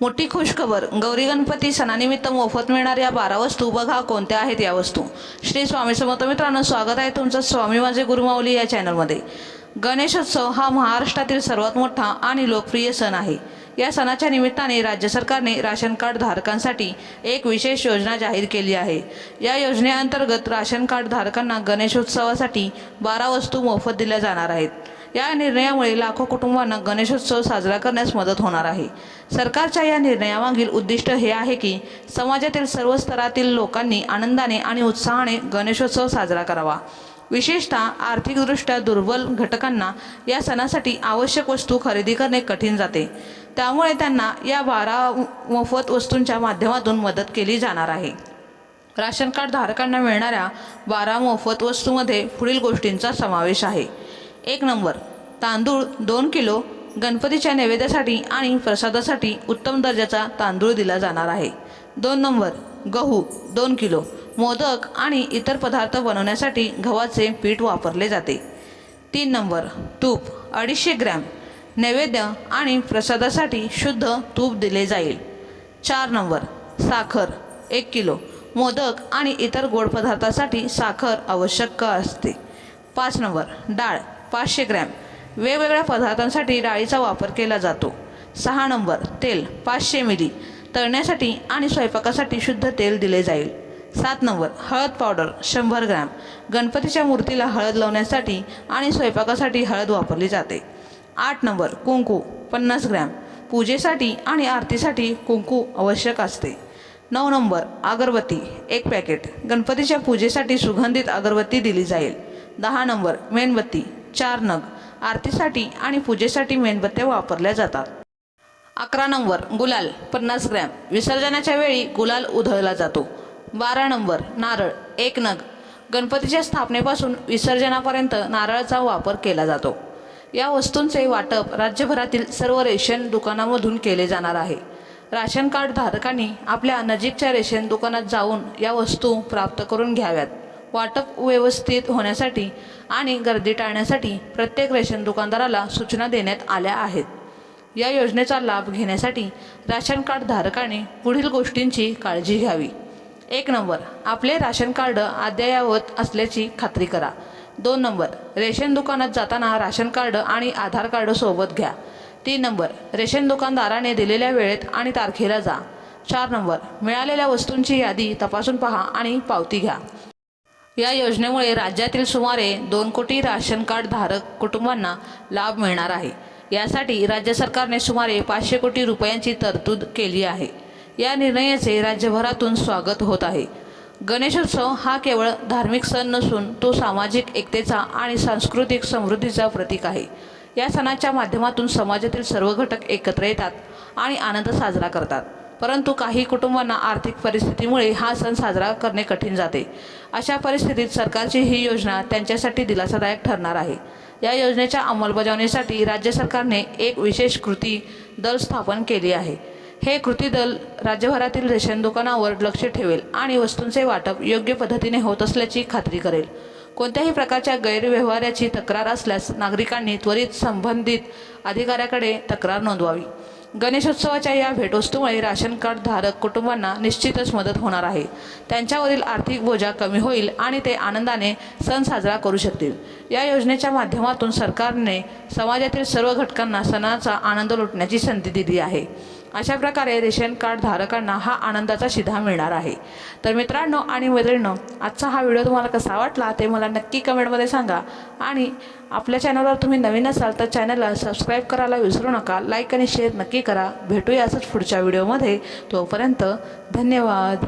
मोठी खुशखबर. गौरी गणपती सणानिमित्त मोफत मिळणाऱ्या बारा वस्तू बघा कोणत्या आहेत या वस्तू? श्री स्वामी समर्थ मित्रांनो स्वागत आहे तुमचं स्वामी माझे गुरुमाऊली या चॅनलमध्ये. गणेशोत्सव हा महाराष्ट्रातील सर्वात मोठा आणि लोकप्रिय सण आहे. या सणाच्या निमित्ताने राज्य सरकारने राशन कार्ड धारकांसाठी एक विशेष योजना जाहीर केली आहे. या योजनेअंतर्गत राशन कार्ड धारकांना गणेशोत्सवासाठी बारा वस्तू मोफत दिल्या जाणार आहेत. या निर्णयामुळे लाखो कुटुंबांना गणेशोत्सव साजरा करण्यास मदत होणार आहे. सरकारच्या या निर्णयामागील उद्दिष्ट हे आहे की समाजातील सर्व स्तरातील लोकांनी आनंदाने आणि उत्साहाने गणेशोत्सव साजरा करावा. विशेषतः आर्थिकदृष्ट्या दुर्बल घटकांना या सणासाठी आवश्यक वस्तू खरेदी करणे कठीण जाते. त्यामुळे त्यांना या बारा मोफत वस्तूंच्या माध्यमातून मदत केली जाणार आहे. राशन कार्ड धारकांना मिळणाऱ्या बारा मोफत वस्तूमध्ये पुढील गोष्टींचा समावेश आहे. एक नंबर. तांदूळ दोन किलो गणपतीच्या नैवेद्यासाठी आणि प्रसादासाठी उत्तम दर्जाचा तांदूळ दिला जाणार आहे. दोन नंबर गहू दोन किलो. मोदक आणि इतर पदार्थ बनवण्यासाठी गव्हाचे पीठ वापरले जाते. तीन नंबर तूप अडीचशे ग्रॅम. नैवेद्य आणि प्रसादासाठी शुद्ध तूप दिले जाईल. चार नंबर साखर एक किलो. मोदक आणि इतर गोड पदार्थासाठी साखर आवश्यक असते. पाच नंबर डाळ पाचशे ग्रॅम. वेगवेगळ्या पदार्थांसाठी डाळीचा वापर केला जातो. सहा नंबर तेल पाचशे मिली. तळण्यासाठी आणि स्वयंपाकासाठी शुद्ध तेल दिले जाईल. सात नंबर हळद पावडर शंभर ग्रॅम. गणपतीच्या मूर्तीला हळद लावण्यासाठी आणि स्वयंपाकासाठी हळद वापरली जाते. आठ नंबर कुंकू पन्नास ग्रॅम. पूजेसाठी आणि आरतीसाठी कुंकू आवश्यक असते. नऊ नंबर अगरबत्ती एक पॅकेट. गणपतीच्या पूजेसाठी सुगंधित अगरबत्ती दिली जाईल. दहा नंबर मेणबत्ती. चार नग आरतीसाठी आणि पूजेसाठी मेणबत्त्या वापरल्या जातात. अकरा नंबर गुलाल पन्नास ग्रॅम. विसर्जनाच्या वेळी गुलाल उधळला जातो. बारा नंबर नारळ एक नग. गणपतीच्या स्थापनेपासून विसर्जनापर्यंत नारळाचा वापर केला जातो. या वस्तूंचे वाटप राज्यभरातील सर्व रेशन दुकानामधून केले जाणार आहे. राशन कार्ड धारकांनी आपल्या नजीकच्या रेशन दुकानात जाऊन या वस्तू प्राप्त करून घ्याव्यात. वाटप व्यवस्थित होण्यासाठी आणि गर्दी टाळण्यासाठी प्रत्येक रेशन दुकानदाराला सूचना देण्यात आल्या आहेत. या योजनेचा लाभ घेण्यासाठी राशन कार्ड धारकाने पुढील गोष्टींची काळजी घ्यावी. एक नंबर आपले राशन कार्ड अद्ययावत असल्याची खात्री करा. दोन नंबर रेशन दुकानात जाताना राशन कार्ड आणि आधार कार्ड सोबत घ्या. तीन नंबर रेशन दुकानदाराने दिलेल्या वेळेत आणि तारखेला जा. चार नंबर मिळालेल्या वस्तूंची यादी तपासून पहा आणि पावती घ्या. या योजनेमुळे राज्यातील सुमारे दोन कोटी राशन कार्ड धारक कुटुंबांना लाभ मिळणार आहे. यासाठी राज्य सरकारने सुमारे पाचशे कोटी रुपयांची तरतूद केली आहे. या निर्णयाचे राज्यभरातून स्वागत होत आहे. गणेशोत्सव हा केवळ धार्मिक सण नसून तो सामाजिक एकतेचा आणि सांस्कृतिक समृद्धीचा प्रतीक आहे. या सणाच्या माध्यमातून समाजातील सर्व घटक एकत्र येतात आणि आनंद साजरा करतात. परंतु काही कुटुंबांना आर्थिक परिस्थितीमुळे हा सण साजरा करणे कठीण जाते. अशा परिस्थितीत सरकारची ही योजना त्यांच्यासाठी दिलासादायक ठरणार आहे. या योजनेच्या अंमलबजावणीसाठी राज्य सरकारने एक विशेष कृती दल स्थापन केली आहे. हे कृती दल राज्यभरातील रेशन दुकानावर लक्ष ठेवेल आणि वस्तूंचे वाटप योग्य पद्धतीने होत असल्याची खात्री करेल. कोणत्याही प्रकारच्या गैरव्यवहाराची तक्रार असल्यास नागरिकांनी त्वरित संबंधित अधिकाऱ्याकडे तक्रार नोंदवावी. गणेशोत्सवाच्या या भेटवस्तूमुळे राशन कार्ड धारक कुटुंबांना निश्चितच मदत होणार आहे. त्यांच्यावरील आर्थिक बोजा कमी होईल आणि ते आनंदाने सण साजरा करू शकतील. या योजनेच्या माध्यमातून सरकारने समाजातील सर्व घटकांना सणाचा आनंद लुटण्याची संधी दिली आहे. अशा प्रकारे रेशन कार्ड धारकांना हा आनंदाचा शिधा मिळणार आहे. तर मित्रांनो आणि मैत्रिणींनो आजचा हा व्हिडिओ तुम्हाला कसा वाटला ते मला नक्की कमेंटमध्ये सांगा. आणि आपल्या चॅनलवर तुम्ही नवीन असाल तर चॅनलला सबस्क्राईब करायला विसरू नका लाईक आणि शेअर नक्की करा. भेटूया असंच पुढच्या व्हिडिओमध्ये. तोपर्यंत धन्यवाद.